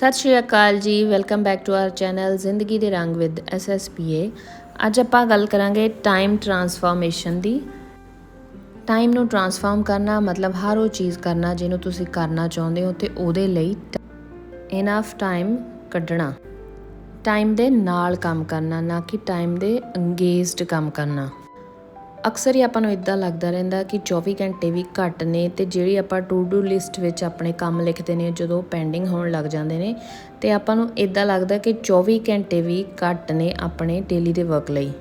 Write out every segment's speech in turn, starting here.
ਸਤਿ ਸ਼੍ਰੀ ਅਕਾਲ ਜੀ welcome back to our channel ਜ਼ਿੰਦਗੀ ਦੇ ਰੰਗ ਵਿਦ ਐਸਐਸਪੀਏ ਅੱਜ ਆਪਾਂ ਗੱਲ ਕਰਾਂਗੇ ਟਾਈਮ ਟਰਾਂਸਫਾਰਮੇਸ਼ਨ ਦੀ। ਟਾਈਮ ਨੂੰ ਟਰਾਂਸਫਾਰਮ ਕਰਨਾ, ਮਤਲਬ ਹਰ ਉਹ ਚੀਜ਼ ਕਰਨਾ ਜਿਹਨੂੰ ਤੁਸੀਂ ਕਰਨਾ ਚਾਹੁੰਦੇ ਹੋ ਤੇ ਉਹਦੇ ਲਈ ਇਨਫ ਟਾਈਮ ਕੱਢਣਾ। ਟਾਈਮ ਦੇ ਨਾਲ ਕੰਮ ਕਰਨਾ, ਨਾ ਕਿ ਟਾਈਮ ਦੇ ਅੰਗੇਜਡ ਕੰਮ ਕਰਨਾ। ਅਕਸਰ ਹੀ ਆਪਾਂ ਨੂੰ ਇਦਾਂ ਲੱਗਦਾ ਰਹਿੰਦਾ ਕਿ 24 ਘੰਟੇ ਵੀ ਘੱਟ ਨੇ ਤੇ ਜਿਹੜੀ ਆਪਾਂ ਟੂ ਡੂ ਲਿਸਟ ਵਿੱਚ ਆਪਣੇ ਕੰਮ ਲਿਖਦੇ ਨੇ, ਜਦੋਂ ਪੈਂਡਿੰਗ ਹੋਣ ਲੱਗ ਜਾਂਦੇ ਨੇ, ਤੇ ਆਪਾਂ ਨੂੰ ਇਦਾਂ ਲੱਗਦਾ ਕਿ 24 ਘੰਟੇ ਵੀ ਘੱਟ ਨੇ ਆਪਣੇ ਡੇਲੀ ਦੇ ਵਰਕ ਲਈ।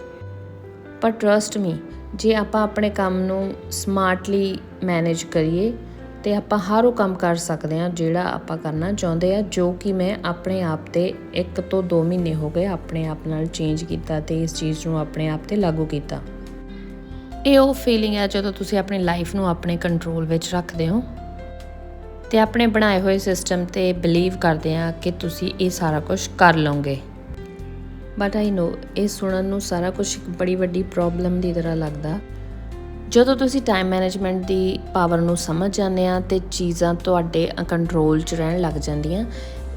ਪਰ ਟਰਸਟ ਮੀ ਜੇ ਆਪਾਂ ਆਪਣੇ ਕੰਮ ਨੂੰ ਸਮਾਰਟਲੀ ਮੈਨੇਜ ਕਰੀਏ, ਤੇ ਆਪਾਂ ਹਰ ਉਹ ਕੰਮ ਕਰ ਸਕਦੇ ਹਾਂ ਜਿਹੜਾ ਆਪਾਂ ਕਰਨਾ ਚਾਹੁੰਦੇ ਆ ਜੋ ਕਿ ਮੈਂ ਆਪਣੇ ਆਪ ਤੇ 1 ਤੋਂ 2 ਮਹੀਨੇ ਹੋ ਗਏ ਆਪਣੇ ਆਪ ਨਾਲ ਚੇਂਜ ਕੀਤਾ ਤੇ ਇਸ ਚੀਜ਼ ਨੂੰ ਆਪਣੇ ਆਪ ਤੇ ਲਾਗੂ ਕੀਤਾ। ਇਹ ਉਹ ਫੀਲਿੰਗ ਹੈ ਜਦੋਂ ਤੁਸੀਂ ਆਪਣੀ ਲਾਈਫ ਨੂੰ ਆਪਣੇ ਕੰਟਰੋਲ ਵਿੱਚ ਰੱਖਦੇ ਹੋ ਤੇ ਆਪਣੇ ਬਣਾਏ ਹੋਏ ਸਿਸਟਮ ਤੇ ਬਲੀਵ ਕਰਦੇ ਆ ਕਿ ਤੁਸੀਂ ਇਹ ਸਾਰਾ ਕੁਝ ਕਰ ਲਓਗੇ। ਬਟ ਆਈ ਨੋ ਇਹ ਸੁਣਨ ਨੂੰ ਸਾਰਾ ਕੁਝ ਇੱਕ ਬੜੀ ਵੱਡੀ ਪ੍ਰੋਬਲਮ ਦੀ ਤਰ੍ਹਾਂ ਲੱਗਦਾ। ਜਦੋਂ ਤੁਸੀਂ ਟਾਈਮ ਮੈਨੇਜਮੈਂਟ ਦੀ ਪਾਵਰ ਨੂੰ ਸਮਝ ਜਾਂਦੇ ਆ ਤੇ ਚੀਜ਼ਾਂ ਤੁਹਾਡੇ ਕੰਟਰੋਲ 'ਚ ਰਹਿਣ ਲੱਗ ਜਾਂਦੀਆਂ,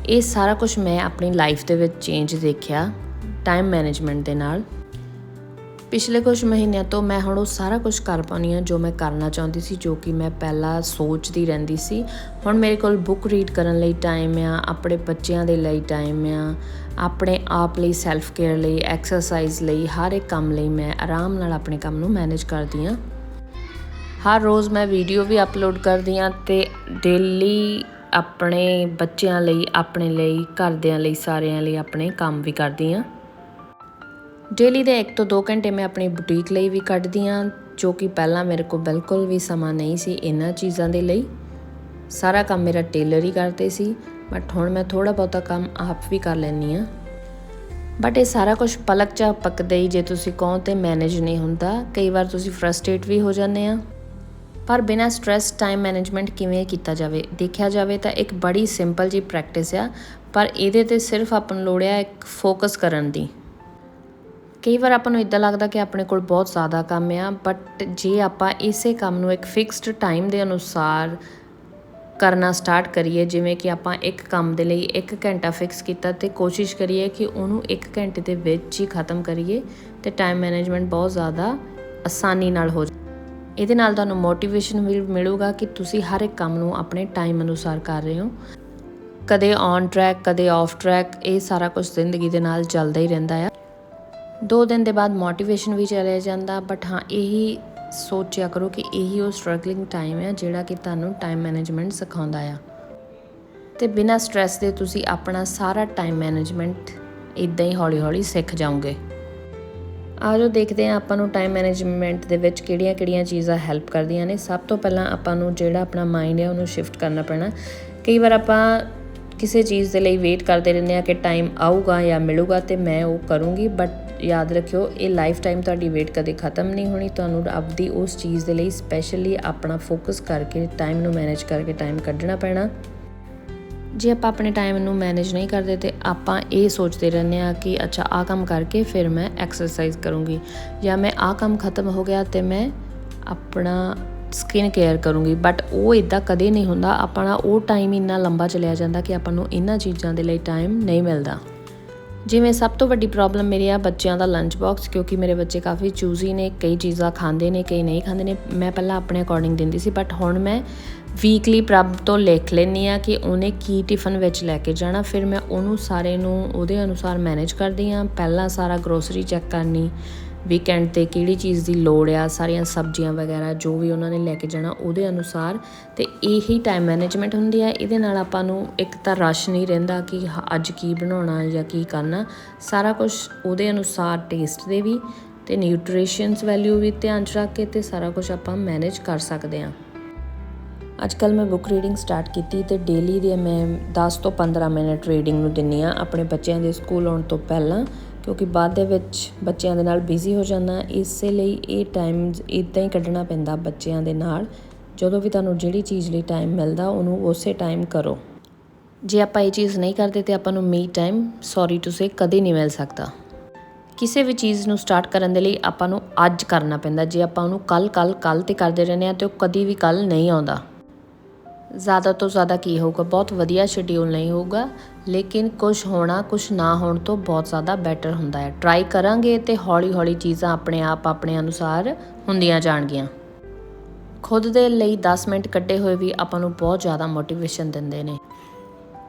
ਇਹ ਸਾਰਾ ਕੁਝ ਮੈਂ ਆਪਣੀ ਲਾਈਫ ਦੇ ਵਿੱਚ ਚੇਂਜ ਦੇਖਿਆ ਟਾਈਮ ਮੈਨੇਜਮੈਂਟ ਦੇ ਨਾਲ। ਪਿਛਲੇ ਕੁਝ ਮਹੀਨਿਆਂ ਤੋਂ ਮੈਂ ਹੁਣ ਉਹ ਸਾਰਾ ਕੁਝ ਕਰ ਪਾਉਣੀ ਆ ਜੋ ਮੈਂ ਕਰਨਾ ਚਾਹੁੰਦੀ ਸੀ, ਜੋ ਕਿ ਮੈਂ ਪਹਿਲਾਂ ਸੋਚਦੀ ਰਹਿੰਦੀ ਸੀ। ਹੁਣ ਮੇਰੇ ਕੋਲ ਬੁੱਕ ਰੀਡ ਕਰਨ ਲਈ ਟਾਈਮ ਆ, ਆਪਣੇ ਬੱਚਿਆਂ ਦੇ ਲਈ ਟਾਈਮ ਆ, ਆਪਣੇ ਆਪ ਲਈ ਸੈਲਫ ਕੇਅਰ ਲਈ ਐਕਸਰਸਾਈਜ਼ ਲਈ, ਹਰ ਇੱਕ ਕੰਮ ਲਈ ਮੈਂ ਆਰਾਮ ਨਾਲ ਆਪਣੇ ਕੰਮ ਨੂੰ ਮੈਨੇਜ ਕਰਦੀ ਆ ਹਰ ਰੋਜ਼ ਮੈਂ ਵੀਡੀਓ ਵੀ ਅਪਲੋਡ ਕਰਦੀ ਆ ਤੇ ਡੇਲੀ ਆਪਣੇ ਬੱਚਿਆਂ ਲਈ, ਆਪਣੇ ਲਈ, ਘਰਦਿਆਂ ਲਈ, ਸਾਰਿਆਂ ਲਈ ਆਪਣੇ ਕੰਮ ਵੀ ਕਰਦੀ ਆ ਡੇਲੀ ਦੇ 1 ਤੋਂ 2 ਘੰਟੇ ਮੈਂ ਆਪਣੀ ਬੁਟੀਕ ਲਈ ਵੀ ਕੱਢਦੀ ਆ ਜੋ ਕਿ ਪਹਿਲਾਂ ਮੇਰੇ ਕੋਲ ਬਿਲਕੁਲ ਵੀ ਸਮਾਂ ਨਹੀਂ ਸੀ ਇਹਨਾਂ ਚੀਜ਼ਾਂ ਦੇ ਲਈ। ਸਾਰਾ ਕੰਮ ਮੇਰਾ ਟੇਲਰ ਹੀ ਕਰਦੇ ਸੀ ਬਟ ਹੁਣ ਮੈਂ ਥੋੜਾ ਬਹੁਤਾ ਕੰਮ ਆਪ ਵੀ ਕਰ ਲੈਂਦੀ ਆ ਬਟ ਇਹ ਸਾਰਾ ਕੁਝ ਪਲਕ ਚਾ ਪੱਕਦੇ ਹੀ, ਜੇ ਤੁਸੀਂ ਕਹੋ ਤੇ ਮੈਨੇਜ ਨਹੀਂ ਹੁੰਦਾ। ਕਈ ਵਾਰ ਤੁਸੀਂ ਫਰਸਟ੍ਰੇਟ ਵੀ ਹੋ ਜਾਂਦੇ ਆ ਪਰ ਬਿਨਾ ਸਟ्रेस ਟਾਈਮ ਮੈਨੇਜਮੈਂਟ ਕਿਵੇਂ ਕੀਤਾ ਜਾਵੇ? ਦੇਖਿਆ ਜਾਵੇ ਤਾਂ ਇੱਕ ਬੜੀ ਸਿੰਪਲ ਜੀ ਪ੍ਰੈਕਟਿਸ ਆ, ਪਰ ਇਹਦੇ ਤੇ ਸਿਰਫ ਆਪਾਂ ਨੂੰ ਲੋੜ ਆ ਇੱਕ ਫੋਕਸ ਕਰਨ ਦੀ। ਕਈ ਵਾਰ ਆਪਾਂ ਨੂੰ ਇਦਾਂ ਲੱਗਦਾ ਕਿ ਆਪਣੇ ਕੋਲ ਬਹੁਤ ਜ਼ਿਆਦਾ ਕੰਮ ਆ ਬਟ ਜੇ ਆਪਾਂ ਇਸੇ ਕੰਮ ਨੂੰ ਇੱਕ ਫਿਕਸਡ ਟਾਈਮ ਦੇ ਅਨੁਸਾਰ ਕਰਨਾ ਸਟਾਰਟ ਕਰੀਏ, ਜਿਵੇਂ ਕਿ ਆਪਾਂ ਇੱਕ ਕੰਮ ਦੇ ਲਈ 1 ਘੰਟਾ ਫਿਕਸ ਕੀਤਾ ਤੇ ਕੋਸ਼ਿਸ਼ ਕਰੀਏ ਕਿ ਉਹਨੂੰ 1 ਘੰਟੇ ਦੇ ਵਿੱਚ ਹੀ ਖਤਮ ਕਰੀਏ ਤੇ ਟਾਈਮ ਮੈਨੇਜਮੈਂਟ ਬਹੁਤ ਜ਼ਿਆਦਾ ਆਸਾਨੀ ਨਾਲ ਹੋ ਇਹਦੇ ਨਾਲ ਤੁਹਾਨੂੰ ਮੋਟੀਵੇਸ਼ਨ ਵੀ ਮਿਲੂਗਾ ਕਿ ਤੁਸੀਂ ਹਰ ਇੱਕ ਕੰਮ ਨੂੰ ਆਪਣੇ ਟਾਈਮ ਅਨੁਸਾਰ ਕਰ ਰਹੇ ਹੋ। ਕਦੇ ਔਨ ਟਰੈਕ ਕਦੇ ਆਫ ਟਰੈਕ ਇਹ ਸਾਰਾ ਕੁਝ ਜ਼ਿੰਦਗੀ ਦੇ ਨਾਲ ਚੱਲਦਾ ਹੀ ਰਹਿੰਦਾ ਆ। ਦੋ ਦਿਨ ਦੇ ਬਾਅਦ ਮੋਟੀਵੇਸ਼ਨ ਵੀ ਚਲੇ ਜਾਂਦਾ ਬਟ ਹਾਂ, ਇਹੀ ਸੋਚਿਆ ਕਰੋ ਕਿ ਇਹੀ ਉਹ ਸਟਰਗਲਿੰਗ ਟਾਈਮ ਹੈ ਜਿਹੜਾ ਕਿ ਤੁਹਾਨੂੰ ਟਾਈਮ ਮੈਨੇਜਮੈਂਟ ਸਿਖਾਉਂਦਾ ਆ। ਤੇ ਬਿਨਾਂ ਸਟ्रेस ਦੇ ਤੁਸੀਂ ਆਪਣਾ ਸਾਰਾ ਟਾਈਮ ਮੈਨੇਜਮੈਂਟ ਇਦਾਂ ਹੀ ਹੌਲੀ-ਹੌਲੀ ਸਿੱਖ ਜਾਓਗੇ। ਆਜੋ ਦੇਖਦੇ ਹਾਂ ਆਪਾਂ ਨੂੰ ਟਾਈਮ ਮੈਨੇਜਮੈਂਟ ਦੇ ਵਿੱਚ ਕਿਹੜੀਆਂ-ਕਿਹੜੀਆਂ ਚੀਜ਼ਾਂ ਹੈਲਪ ਕਰਦੀਆਂ ਨੇ। ਸਭ ਤੋਂ ਪਹਿਲਾਂ ਆਪਾਂ ਨੂੰ ਜਿਹੜਾ ਆਪਣਾ ਮਾਈਂਡ ਹੈ ਉਹਨੂੰ ਸ਼ਿਫਟ ਕਰਨਾ ਪੈਣਾ। ਕਈ ਵਾਰ ਆਪਾਂ ਕਿਸੇ ਚੀਜ਼ ਦੇ ਲਈ ਵੇਟ ਕਰਦੇ ਰਹਿੰਦੇ ਆ ਕਿ ਟਾਈਮ ਆਊਗਾ ਜਾਂ ਮਿਲੂਗਾ ਤੇ ਮੈਂ ਉਹ ਕਰੂੰਗੀ ਬਟ ਯਾਦ ਰੱਖਿਓ, ਇਹ ਲਾਈਫ ਟਾਈਮ ਤੁਹਾਡੀ ਵੇਟ ਕਦੇ ਖਤਮ ਨਹੀਂ ਹੋਣੀ। ਤੁਹਾਨੂੰ ਆਪਦੀ ਉਸ ਚੀਜ਼ ਦੇ ਲਈ ਸਪੈਸ਼ਲੀ ਆਪਣਾ ਫੋਕਸ ਕਰਕੇ ਟਾਈਮ ਨੂੰ ਮੈਨੇਜ ਕਰਕੇ ਟਾਈਮ ਕੱਢਣਾ ਪੈਣਾ। ਜੇ ਆਪਾਂ ਆਪਣੇ ਟਾਈਮ ਨੂੰ ਮੈਨੇਜ ਨਹੀਂ ਕਰਦੇ ਤੇ ਆਪਾਂ ਇਹ ਸੋਚਦੇ ਰਹਿੰਦੇ ਆ ਕਿ ਅੱਛਾ, ਆਹ ਕੰਮ ਕਰਕੇ ਫਿਰ ਮੈਂ ਐਕਸਰਸਾਈਜ਼ ਕਰੂੰਗੀ ਜਾਂ ਮੈਂ ਆਹ ਕੰਮ ਖਤਮ ਹੋ ਗਿਆ ਤੇ ਮੈਂ ਆਪਣਾ ਸਕਿਨ ਕੇਅਰ ਕਰੂੰਗੀ ਬਟ ਉਹ ਇਦਾਂ ਕਦੇ ਨਹੀਂ ਹੁੰਦਾ। ਆਪਣਾ ਉਹ ਟਾਈਮ ਇੰਨਾ ਲੰਬਾ ਚਲਿਆ ਜਾਂਦਾ ਕਿ ਆਪਾਂ ਨੂੰ ਇਹਨਾਂ ਚੀਜ਼ਾਂ ਦੇ ਲਈ ਟਾਈਮ ਨਹੀਂ ਮਿਲਦਾ। ਜਿਵੇਂ ਸਭ ਤੋਂ ਵੱਡੀ ਪ੍ਰੋਬਲਮ ਮੇਰੀ ਆ ਬੱਚਿਆਂ ਦਾ ਲੰਚ ਬਾਕਸ ਕਿਉਂਕਿ ਮੇਰੇ ਬੱਚੇ ਕਾਫੀ ਚੂਜ਼ੀ ਨੇ, ਕਈ ਚੀਜ਼ਾਂ ਖਾਂਦੇ ਨੇ, ਕਈ ਨਹੀਂ ਖਾਂਦੇ ਨੇ। ਮੈਂ ਪਹਿਲਾਂ ਆਪਣੇ ਅਕੋਰਡਿੰਗ ਦਿੰਦੀ ਸੀ ਬਟ ਹੁਣ ਮੈਂ ਵੀਕਲੀ ਪ੍ਰਭ ਤੋਂ ਲਿਖ ਲੈਣੀ ਆ ਕਿ ਉਹਨੇ ਕੀ ਟਿਫਨ ਵਿੱਚ ਲੈ ਕੇ ਜਾਣਾ। ਫਿਰ ਮੈਂ ਉਹਨੂੰ ਸਾਰੇ ਨੂੰ, ਉਹਦੇ ਅਨੁਸਾਰ ਮੈਨੇਜ ਕਰਦੀ ਆ ਪਹਿਲਾਂ ਸਾਰਾ ਗਰੋਸਰੀ ਚੈੱਕ ਕਰਨੀ ਵੀਕਐਂਡ ਤੇ ਕਿਹੜੀ ਚੀਜ਼ ਦੀ ਲੋੜ ਆ, ਸਾਰੀਆਂ ਸਬਜ਼ੀਆਂ ਵਗੈਰਾ ਜੋ ਵੀ ਉਹਨਾਂ ਨੇ ਲੈ ਕੇ ਜਾਣਾ ਉਹਦੇ ਅਨੁਸਾਰ ਤੇ ਇਹੀ ਟਾਈਮ ਮੈਨੇਜਮੈਂਟ ਹੁੰਦੀ ਹੈ ਇਹਦੇ ਨਾਲ ਆਪਾਂ ਨੂੰ ਇੱਕ ਤਾਂ ਰਸ਼ ਨਹੀਂ ਰਹਿੰਦਾ ਕਿ ਅੱਜ ਕੀ ਬਣਾਉਣਾ ਜਾਂ ਕੀ ਕਰਨਾ। ਸਾਰਾ ਕੁਝ ਉਹਦੇ ਅਨੁਸਾਰ ਟੇਸਟ ਦੇ ਵੀ ਤੇ ਨਿਊਟ੍ਰੀਸ਼ਨਸ ਵੈਲਿਊ ਵੀ ਧਿਆਨ ਚ ਰੱਖ ਕੇ ਤੇ ਸਾਰਾ ਕੁਝ ਆਪਾਂ ਮੈਨੇਜ ਕਰ ਸਕਦੇ ਹਾਂ ਅੱਜ ਕੱਲ ਮੈਂ ਬੁੱਕ ਰੀਡਿੰਗ ਸਟਾਰਟ ਕੀਤੀ ਤੇ ਡੇਲੀ ਦੇ ਮੈਂ 10 ਤੋਂ 15 ਮਿੰਟ ਰੀਡਿੰਗ ਨੂੰ ਦਿੰਨੀ ਆ ਆਪਣੇ ਬੱਚਿਆਂ ਦੇ ਸਕੂਲ ਆਉਣ ਤੋਂ ਪਹਿਲਾਂ। ਕਿਉਂਕਿ ਬਾਅਦ ਦੇ ਵਿੱਚ ਬੱਚਿਆਂ ਦੇ ਨਾਲ ਬਿਜ਼ੀ ਹੋ ਜਾਂਦਾ, ਇਸੇ ਲਈ ਇਹ ਟਾਈਮ ਇਦਾਂ ਹੀ ਕੱਢਣਾ ਪੈਂਦਾ ਬੱਚਿਆਂ ਦੇ ਨਾਲ। ਜਦੋਂ ਵੀ ਤੁਹਾਨੂੰ ਜਿਹੜੀ ਚੀਜ਼ ਲਈ ਟਾਈਮ ਮਿਲਦਾ, ਉਹਨੂੰ ਉਸੇ ਟਾਈਮ ਕਰੋ। ਜੇ ਆਪਾਂ ਇਹ ਚੀਜ਼ ਨਹੀਂ ਕਰਦੇ ਤੇ ਆਪਾਂ ਨੂੰ me time sorry to say ਕਦੇ ਨਹੀਂ ਮਿਲ ਸਕਦਾ। ਕਿਸੇ ਵੀ ਚੀਜ਼ ਨੂੰ ਸਟਾਰਟ ਕਰਨ ਦੇ ਲਈ ਆਪਾਂ ਨੂੰ ਅੱਜ ਕਰਨਾ ਪੈਂਦਾ। ਜੇ ਆਪਾਂ ਉਹਨੂੰ ਕੱਲ ਕੱਲ ਕੱਲ ਤੇ ਕਰਦੇ ਰਹਿੰਦੇ ਆ ਤੇ ਉਹ ਕਦੀ ਵੀ ਕੱਲ ਨਹੀਂ ਆਉਂਦਾ। ਜ਼ਿਆਦਾ ਤੋਂ ਜ਼ਿਆਦਾ ਕੀ ਹੋਊਗਾ? ਬਹੁਤ ਵਧੀਆ ਸ਼ਡਿਊਲ ਨਹੀਂ ਹੋਊਗਾ, ਲੇਕਿਨ ਕੁਝ ਹੋਣਾ ਕੁਝ ਨਾ ਹੋਣ ਤੋਂ ਬਹੁਤ ਜ਼ਿਆਦਾ ਬੈਟਰ ਹੁੰਦਾ ਹੈ। ਟਰਾਈ ਕਰਾਂਗੇ ਤੇ ਹੌਲੀ ਹੌਲੀ ਚੀਜ਼ਾਂ ਆਪਣੇ ਆਪ, ਆਪਣੇ ਅਨੁਸਾਰ ਹੁੰਦੀਆਂ ਜਾਣਗੀਆਂ। ਖੁਦ ਦੇ ਲਈ 10 ਮਿੰਟ ਕੱਢੇ ਹੋਏ ਵੀ ਆਪਾਂ ਨੂੰ ਬਹੁਤ ਜ਼ਿਆਦਾ ਮੋਟੀਵੇਸ਼ਨ ਦਿੰਦੇ ਨੇ।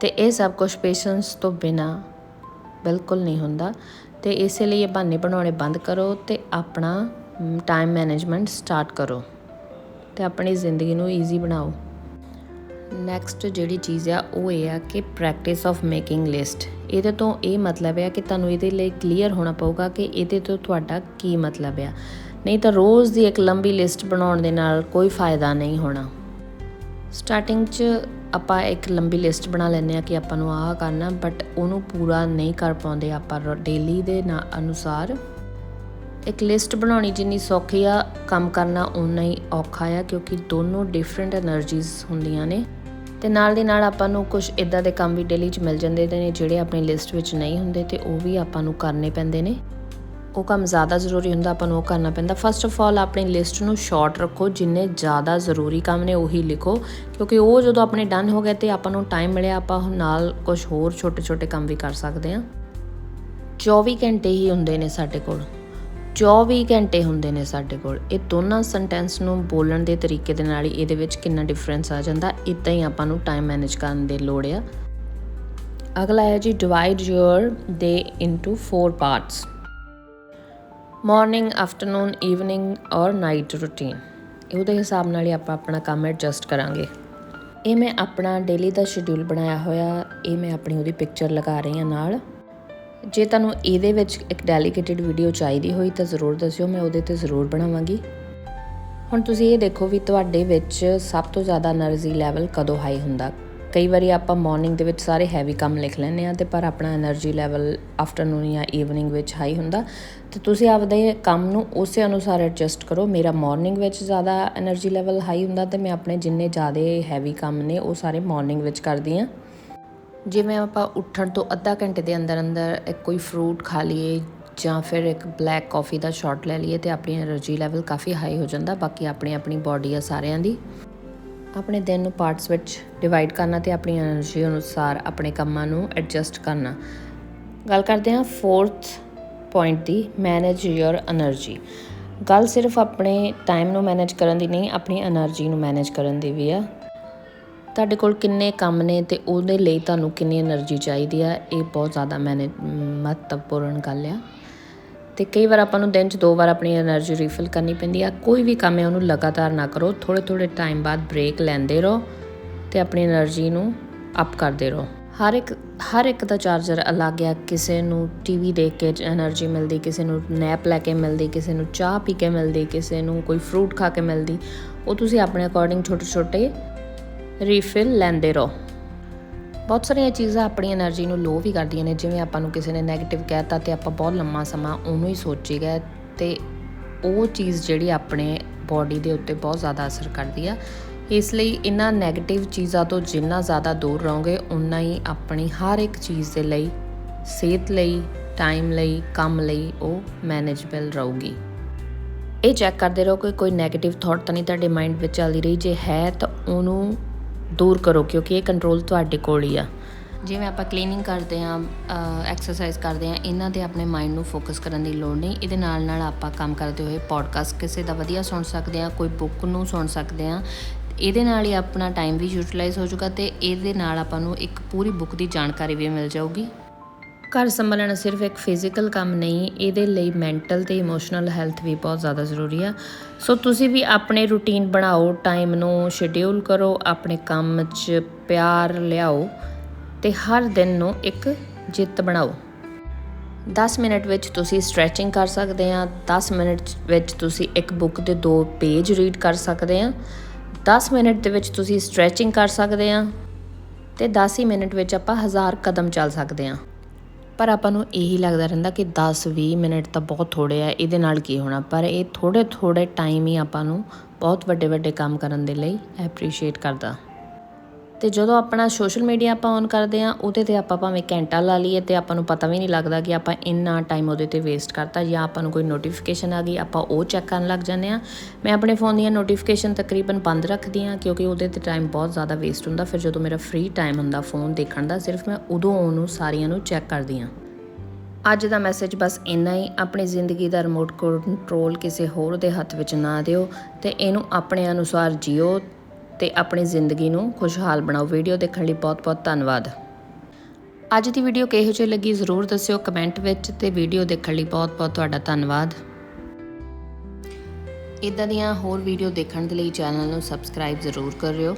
ਤੇ ਇਹ ਸਭ ਕੁਝ ਪੇਸ਼ੈਂਸ ਤੋਂ ਬਿਨਾ ਬਿਲਕੁਲ ਨਹੀਂ ਹੁੰਦਾ। ਤੇ ਇਸੇ ਲਈ ਇਹ ਬਹਾਨੇ ਬਣਾਉਣੇ ਬੰਦ ਕਰੋ ਤੇ ਆਪਣਾ ਟਾਈਮ ਮੈਨੇਜਮੈਂਟ ਸਟਾਰਟ ਕਰੋ। ਤੇ ਆਪਣੀ ਜ਼ਿੰਦਗੀ ਨੂੰ ਈਜ਼ੀ ਬਣਾਓ। ਨੈਕਸਟ ਜਿਹੜੀ ਚੀਜ਼ ਆ, ਉਹ ਇਹ ਆ ਕਿ ਪ੍ਰੈਕਟਿਸ ਆਫ ਮੇਕਿੰਗ ਲਿਸਟ ਇਹਦੇ ਤੋਂ ਇਹ ਮਤਲਬ ਹੈ ਕਿ ਤੁਹਾਨੂੰ ਇਹਦੇ ਲਈ ਕਲੀਅਰ ਹੋਣਾ ਪਊਗਾ ਕਿ ਇਹਦੇ ਤੋਂ ਤੁਹਾਡਾ ਕੀ ਮਤਲਬ ਆ। ਨਹੀਂ ਤਾਂ ਰੋਜ਼ ਦੀ ਇੱਕ ਲੰਬੀ ਲਿਸਟ ਬਣਾਉਣ ਦੇ ਨਾਲ ਕੋਈ ਫਾਇਦਾ ਨਹੀਂ ਹੋਣਾ। ਸਟਾਰਟਿੰਗ 'ਚ ਆਪਾਂ ਇੱਕ ਲੰਬੀ ਲਿਸਟ ਬਣਾ ਲੈਂਦੇ ਆ ਕਿ ਆਪਾਂ ਨੂੰ ਆਹ ਕਰਨਾ ਬਟ ਉਹਨੂੰ ਪੂਰਾ ਨਹੀਂ ਕਰ ਪਾਉਂਦੇ ਆਪਾਂ ਡੇਲੀ ਦੇ ਅਨੁਸਾਰ। ਇੱਕ ਲਿਸਟ ਬਣਾਉਣੀ ਜਿੰਨੀ ਸੌਖੀ ਆ, ਕੰਮ ਕਰਨਾ ਉਨਾ ਹੀ ਔਖਾ ਆ, ਕਿਉਂਕਿ ਦੋਨੋਂ ਡਿਫਰੈਂਟ એનર્ਜੀਜ਼ ਹੁੰਦੀਆਂ ਨੇ। ਤੇ ਨਾਲ ਦੀ ਨਾਲ ਆਪਾਂ ਨੂੰ ਕੁਝ ਇਦਾਂ ਦੇ ਕੰਮ ਵੀ ਡੇਲੀ 'ਚ ਮਿਲ ਜਾਂਦੇ ਨੇ, ਜਿਹੜੇ ਆਪਣੀ ਲਿਸਟ ਵਿੱਚ ਨਹੀਂ ਹੁੰਦੇ ਤੇ ਉਹ ਵੀ ਆਪਾਂ ਨੂੰ ਕਰਨੇ ਪੈਂਦੇ ਨੇ। ਉਹ ਕੰਮ ਜ਼ਿਆਦਾ ਜ਼ਰੂਰੀ ਹੁੰਦਾ, ਆਪਾਂ ਨੂੰ ਉਹ ਕਰਨਾ ਪੈਂਦਾ। ਫਸਟ ਆਫ ਆਲ ਆਪਣੀ ਲਿਸਟ ਨੂੰ ਸ਼ਾਰਟ ਰੱਖੋ, ਜਿੰਨੇ ਜ਼ਿਆਦਾ ਜ਼ਰੂਰੀ ਕੰਮ ਨੇ ਉਹੀ ਲਿਖੋ, ਕਿਉਂਕਿ ਉਹ ਜਦੋਂ ਆਪਣੇ ਡਨ ਹੋ ਗਏ ਤੇ ਆਪਾਂ ਨੂੰ ਟਾਈਮ ਮਿਲਿਆ, ਆਪਾਂ ਨਾਲ ਕੁਝ ਹੋਰ ਛੋਟੇ-ਛੋਟੇ ਕੰਮ ਵੀ ਕਰ ਸਕਦੇ ਹਾਂ। 24 ਘੰਟੇ ਹੀ ਹੁੰਦੇ ਨੇ ਸਾਡੇ ਕੋਲ। 24 ਘੰਟੇ ਹੁੰਦੇ ਨੇ ਸਾਡੇ ਕੋਲ। ਇਹ ਦੋਨਾਂ ਸੈਂਟੈਂਸ ਨੂੰ ਬੋਲਣ ਦੇ ਤਰੀਕੇ ਦੇ ਨਾਲ ਹੀ ਇਹਦੇ ਵਿੱਚ ਕਿੰਨਾ ਡਿਫਰੈਂਸ ਆ ਜਾਂਦਾ ਇਦਾਂ ਹੀ ਆਪਾਂ ਨੂੰ ਟਾਈਮ ਮੈਨੇਜ ਕਰਨ ਦੀ ਲੋੜ ਆ। ਅਗਲਾ ਹੈ ਜੀ divide your day into 4 parts morning afternoon evening ਔਰ ਨਾਈਟ ਰੂਟੀਨ ਉਹਦੇ ਹਿਸਾਬ ਨਾਲ ਹੀ ਆਪਾਂ ਆਪਣਾ ਕੰਮ ਐਡਜਸਟ ਕਰਾਂਗੇ। ਇਹ ਮੈਂ ਆਪਣਾ ਡੇਲੀ ਦਾ ਸ਼ਡਿਊਲ ਬਣਾਇਆ ਹੋਇਆ, ਇਹ ਮੈਂ ਆਪਣੀ ਉਹਦੀ ਪਿਕਚਰ ਲਗਾ ਰਹੀ ਹਾਂ ਨਾਲ। ਜੇ ਤੁਹਾਨੂੰ ਇਹਦੇ ਵਿੱਚ ਇੱਕ ਡੈਲੀਕੇਟਿਡ ਵੀਡੀਓ ਚਾਹੀਦੀ ਹੋਈ ਤਾਂ ਜ਼ਰੂਰ ਦੱਸਿਓ, ਮੈਂ ਉਹਦੇ ਤੇ ਜ਼ਰੂਰ ਬਣਾਵਾਂਗੀ। ਹੁਣ ਤੁਸੀਂ ਇਹ ਦੇਖੋ ਵੀ ਤੁਹਾਡੇ ਵਿੱਚ ਸਭ ਤੋਂ ਜ਼ਿਆਦਾ એનર્ਜੀ ਲੈਵਲ ਕਦੋਂ ਹਾਈ ਹੁੰਦਾ। ਕਈ ਵਾਰੀ ਆਪਾਂ ਮਾਰਨਿੰਗ ਦੇ ਵਿੱਚ ਸਾਰੇ ਹੈਵੀ ਕੰਮ ਲਿਖ ਲੈਂਦੇ ਆ ਤੇ ਪਰ ਆਪਣਾ એનર્ਜੀ ਲੈਵਲ ਆਫਟਰਨੂਨ ਜਾਂ ਈਵਨਿੰਗ ਵਿੱਚ ਹਾਈ ਹੁੰਦਾ। ਤੇ ਤੁਸੀਂ ਆਪਦੇ ਕੰਮ ਨੂੰ ਉਸੇ ਅਨੁਸਾਰ ਐਡਜਸਟ ਕਰੋ। ਮੇਰਾ ਮਾਰਨਿੰਗ ਵਿੱਚ ਜ਼ਿਆਦਾ એનર્ਜੀ ਲੈਵਲ ਹਾਈ ਹੁੰਦਾ ਤੇ ਮੈਂ ਆਪਣੇ ਜਿੰਨੇ ਜ਼ਿਆਦਾ ਹੈਵੀ ਕੰਮ ਨੇ ਉਹ ਸਾਰੇ ਮਾਰਨਿੰਗ ਵਿੱਚ ਕਰਦੀ ਆ ਜਿਵੇਂ ਆਪਾਂ ਉੱਠਣ ਤੋਂ ਅੱਧਾ ਘੰਟੇ ਦੇ ਅੰਦਰ ਅੰਦਰ ਇੱਕ ਕੋਈ ਫਰੂਟ ਖਾ ਲਈਏ ਜਾਂ ਫਿਰ ਇੱਕ ਬਲੈਕ ਕਾਫੀ ਦਾ ਸ਼ਾਟ ਲੈ ਲਈਏ ਤੇ ਆਪਣੀ એનર્ਜੀ ਲੈਵਲ ਕਾਫੀ ਹਾਈ ਹੋ ਜਾਂਦਾ, ਬਾਕੀ ਆਪਣੀ ਆਪਣੀ ਬਾਡੀ ਆ ਸਾਰਿਆਂ ਦੀ। ਆਪਣੇ ਦਿਨ ਨੂੰ ਪਾਰਟਸ ਵਿੱਚ ਡਿਵਾਈਡ ਕਰਨਾ ਤੇ ਆਪਣੀ એનર્ਜੀ ਅਨੁਸਾਰ ਆਪਣੇ ਕੰਮਾਂ ਨੂੰ ਐਡਜਸਟ ਕਰਨਾ। ਗੱਲ ਕਰਦੇ ਹਾਂ ਫੋਰਥ ਪੁਆਇੰਟ ਦੀ ਮੈਨੇਜ ਯੋਰ એનર્ਜੀ ਗੱਲ ਸਿਰਫ ਆਪਣੇ ਟਾਈਮ ਨੂੰ ਮੈਨੇਜ ਕਰਨ ਦੀ ਨਹੀਂ, ਆਪਣੀ એનર્ਜੀ ਨੂੰ ਮੈਨੇਜ ਕਰਨ ਦੀ ਵੀ ਆ। ਤੁਹਾਡੇ ਕੋਲ ਕਿੰਨੇ ਕੰਮ ਨੇ ਤੇ ਉਹਦੇ ਲਈ ਤੁਹਾਨੂੰ ਕਿੰਨੀ એનર્ਜੀ ਚਾਹੀਦੀ ਆ? ਇਹ ਬਹੁਤ ਜ਼ਿਆਦਾ ਮੈਨੇ, ਮਹੱਤਵਪੂਰਨ ਗੱਲ ਆ। ਤੇ ਕਈ ਵਾਰ ਆਪਾਂ ਨੂੰ ਦਿਨ 'ਚ ਦੋ ਵਾਰ ਆਪਣੀ એનર્ਜੀ ਰੀਫਿਲ ਕਰਨੀ ਪੈਂਦੀ ਆ। ਕੋਈ ਵੀ ਕੰਮ ਹੈ, ਉਹਨੂੰ ਲਗਾਤਾਰ ਨਾ ਕਰੋ। ਥੋੜੇ ਥੋੜੇ ਟਾਈਮ ਬਾਅਦ ਬ੍ਰੇਕ ਲੈਂਦੇ ਰਹੋ ਤੇ ਆਪਣੀ એનર્ਜੀ ਨੂੰ ਅਪ ਕਰਦੇ ਰਹੋ। ਹਰ ਇੱਕ ਹਰ ਇੱਕ ਦਾ ਚਾਰਜਰ ਅਲੱਗ ਆ। ਕਿਸੇ ਨੂੰ ਟੀਵੀ ਦੇਖ ਕੇ એનર્ਜੀ ਮਿਲਦੀ, ਕਿਸੇ ਨੂੰ ਨੈਪ ਲੈ ਕੇ ਮਿਲਦੀ, ਕਿਸੇ ਨੂੰ ਚਾਹ ਪੀ ਕੇ ਮਿਲਦੀ, ਕਿਸੇ ਨੂੰ ਕੋਈ ਫਰੂਟ ਖਾ ਕੇ ਮਿਲਦੀ। ਉਹ ਤੁਸੀਂ ਆਪਣੇ ਅਕੋਰਡਿੰਗ ਛੋਟੇ ਛੋਟੇ ਰੀਫਿਲ ਲੈਂਦੇ ਰਹੋ। ਬਹੁਤ ਸਾਰੀਆਂ ਚੀਜ਼ਾਂ ਆਪਣੀ એનર્ਜੀ ਨੂੰ ਲੋ ਵੀ ਕਰਦੀਆਂ ਨੇ, ਜਿਵੇਂ ਆਪਾਂ ਨੂੰ ਕਿਸੇ ਨੇ 네ਗੇਟਿਵ ਕਹਿਤਾ ਤੇ ਆਪਾਂ ਬਹੁਤ ਲੰਮਾ ਸਮਾਂ ਉਹਨੂੰ ਹੀ ਸੋਚੀ ਗਏ ਤੇ ਉਹ ਚੀਜ਼ ਜਿਹੜੀ ਆਪਣੇ ਬਾਡੀ ਦੇ ਉੱਤੇ ਬਹੁਤ ਜ਼ਿਆਦਾ ਅਸਰ ਕਰਦੀ ਆ। ਇਸ ਲਈ ਇਹਨਾਂ 네ਗੇਟਿਵ ਚੀਜ਼ਾਂ ਤੋਂ ਜਿੰਨਾ ਜ਼ਿਆਦਾ ਦੂਰ ਰਹੋਗੇ ਉਨਾ ਹੀ ਆਪਣੀ ਹਰ ਇੱਕ ਚੀਜ਼ ਦੇ ਲਈ, ਸਿਹਤ ਲਈ ਟਾਈਮ ਲਈ, ਕੰਮ ਲਈ ਉਹ ਮੈਨੇਜੇਬਲ ਰਹੂਗੀ। ਇਹ ਚੈੱਕ ਕਰਦੇ ਰਹੋ ਕਿ ਕੋਈ 네ਗੇਟਿਵ ਥਾਟ ਤਾਂ ਨਹੀਂ ਤੁਹਾਡੇ ਮਾਈਂਡ ਵਿੱਚ ਚੱਲਦੀ ਰਹੀ। ਜੇ ਹੈ ਤਾਂ ਉਹਨੂੰ ਦੂਰ ਕਰੋ, ਕਿਉਂਕਿ ਇਹ ਕੰਟਰੋਲ ਤੁਹਾਡੇ ਕੋਲ ਹੀ ਆ। ਜਿਵੇਂ ਆਪਾਂ ਕਲੀਨਿੰਗ ਕਰਦੇ ਆ ਐਕਸਰਸਾਈਜ਼ ਕਰਦੇ ਆ ਇਹਨਾਂ ਤੇ ਆਪਣੇ ਮਾਈਂਡ ਨੂੰ ਫੋਕਸ ਕਰਨ ਦੀ ਲੋੜ ਨਹੀਂ। ਇਹਦੇ ਨਾਲ ਨਾਲ ਆਪਾਂ ਕੰਮ ਕਰਦੇ ਹੋਏ ਪੋਡਕਾਸਟ ਕਿਸੇ ਦਾ ਵਧੀਆ ਸੁਣ ਸਕਦੇ ਆ ਕੋਈ ਬੁੱਕ ਨੂੰ ਸੁਣ ਸਕਦੇ ਆ ਇਹਦੇ ਨਾਲ ਹੀ ਆਪਣਾ ਟਾਈਮ ਵੀ ਯੂਟਿਲਾਈਜ਼ ਹੋ ਜਾਊਗਾ ਤੇ ਇਹਦੇ ਨਾਲ ਆਪਾਂ ਨੂੰ ਇੱਕ ਪੂਰੀ ਬੁੱਕ ਦੀ ਜਾਣਕਾਰੀ ਵੀ ਮਿਲ ਜਾਊਗੀ। ਘਰ ਸੰਭਾਲਣਾ ਸਿਰਫ ਇੱਕ ਫਿਜ਼ੀਕਲ ਕੰਮ ਨਹੀਂ, ਇਹਦੇ ਲਈ ਮੈਂਟਲ ਤੇ ਇਮੋਸ਼ਨਲ ਹੈਲਥ ਵੀ ਬਹੁਤ ਜ਼ਿਆਦਾ ਜ਼ਰੂਰੀ ਆ। ਸੋ ਤੁਸੀਂ ਵੀ ਆਪਣੇ ਰੂਟੀਨ ਬਣਾਓ ਟਾਈਮ ਨੂੰ ਸ਼ਡਿਊਲ ਕਰੋ, ਆਪਣੇ ਕੰਮ 'ਚ ਪਿਆਰ ਲਿਆਓ ਤੇ ਹਰ ਦਿਨ ਨੂੰ ਇੱਕ ਜਿੱਤ ਬਣਾਓ। 10 ਮਿੰਟ ਵਿੱਚ ਤੁਸੀਂ ਸਟ੍ਰੈਚਿੰਗ ਕਰ ਸਕਦੇ ਆ 10 ਮਿੰਟ ਵਿੱਚ ਤੁਸੀਂ ਇੱਕ ਬੁੱਕ ਦੇ ਦੋ ਪੇਜ ਰੀਡ ਕਰ ਸਕਦੇ ਆ 10 ਮਿੰਟ ਦੇ ਵਿੱਚ ਤੁਸੀਂ ਸਟ੍ਰੈਚਿੰਗ ਕਰ ਸਕਦੇ ਆ ਤੇ 10 ਹੀ ਮਿੰਟ ਵਿੱਚ ਆਪਾਂ ਹਜ਼ਾਰ ਕਦਮ ਚੱਲ ਸਕਦੇ ਆ। ਪਰ ਆਪਾਂ ਨੂੰ ਇਹੀ ਲੱਗਦਾ ਰਹਿੰਦਾ ਕਿ 10-20 ਮਿੰਟ ਤਾਂ ਬਹੁਤ ਥੋੜੇ ਆ, ਇਹਦੇ ਨਾਲ ਕੀ ਹੋਣਾ? ਪਰ ਇਹ ਥੋੜੇ ਥੋੜੇ ਟਾਈਮ ਹੀ ਆਪਾਂ ਨੂੰ ਬਹੁਤ ਵੱਡੇ ਵੱਡੇ ਕੰਮ ਕਰਨ ਦੇ ਲਈ ਐਪਰੀਸ਼ੀਏਟ ਕਰਦਾ। ਤੇ ਜਦੋਂ ਆਪਣਾ ਸੋਸ਼ਲ ਮੀਡੀਆ ਆਪਾਂ ਔਨ ਕਰਦੇ ਆ ਉਹਦੇ ਤੇ ਆਪਾਂ ਭਾਵੇਂ ਘੰਟਾ ਲਾ ਲਈਏ ਤੇ ਆਪਾਂ ਨੂੰ ਪਤਾ ਵੀ ਨਹੀਂ ਲੱਗਦਾ ਕਿ ਆਪਾਂ ਇੰਨਾ ਟਾਈਮ ਉਹਦੇ ਤੇ ਵੇਸਟ ਕਰਤਾ ਜਾਂ ਆਪਾਂ ਨੂੰ ਕੋਈ ਨੋਟੀਫਿਕੇਸ਼ਨ ਆ ਗਈ, ਆਪਾਂ ਉਹ ਚੈੱਕ ਕਰਨ ਲੱਗ ਜਾਂਦੇ ਆ ਮੈਂ ਆਪਣੇ ਫੋਨ ਦੀਆਂ ਨੋਟੀਫਿਕੇਸ਼ਨ ਤਕਰੀਬਨ ਬੰਦ ਰੱਖਦੀ ਆ ਕਿਉਂਕਿ ਉਹਦੇ ਤੇ ਟਾਈਮ ਬਹੁਤ ਜ਼ਿਆਦਾ ਵੇਸਟ ਹੁੰਦਾ। ਫਿਰ ਜਦੋਂ ਮੇਰਾ ਫ੍ਰੀ ਟਾਈਮ ਹੁੰਦਾ ਫੋਨ ਦੇਖਣ ਦਾ, ਸਿਰਫ ਮੈਂ ਉਦੋਂ ਉਹਨੂੰ ਸਾਰੀਆਂ ਨੂੰ ਚੈੱਕ ਕਰਦੀ ਆ ਅੱਜ ਦਾ ਮੈਸੇਜ ਬਸ ਇੰਨਾ ਹੀ। ਆਪਣੀ ਜ਼ਿੰਦਗੀ ਦਾ ਰਿਮੋਟ ਕੰਟਰੋਲ ਕਿਸੇ ਹੋਰ ਦੇ ਹੱਥ ਵਿੱਚ ਨਾ ਦਿਓ ਤੇ ਇਹਨੂੰ ਆਪਣੇ ਅਨੁਸਾਰ ਜੀਓ। ਤੇ ਆਪਣੀ ਜ਼ਿੰਦਗੀ ਨੂੰ ਖੁਸ਼ਹਾਲ ਬਣਾਓ। ਵੀਡੀਓ ਦੇਖਣ ਲਈ ਬਹੁਤ-ਬਹੁਤ ਧੰਨਵਾਦ। ਅੱਜ ਦੀ ਵੀਡੀਓ ਕਿਹੋ ਜਿਹੀ ਲੱਗੀ ਜ਼ਰੂਰ ਦੱਸਿਓ ਕਮੈਂਟ ਵਿੱਚ ਤੇ ਵੀਡੀਓ ਦੇਖਣ ਲਈ ਬਹੁਤ-ਬਹੁਤ ਤੁਹਾਡਾ ਧੰਨਵਾਦ। ਇਦਾਂ ਦੀਆਂ ਹੋਰ ਵੀਡੀਓ ਦੇਖਣ ਦੇ ਲਈ ਚੈਨਲ ਨੂੰ ਸਬਸਕ੍ਰਾਈਬ ਜ਼ਰੂਰ ਕਰਿਓ।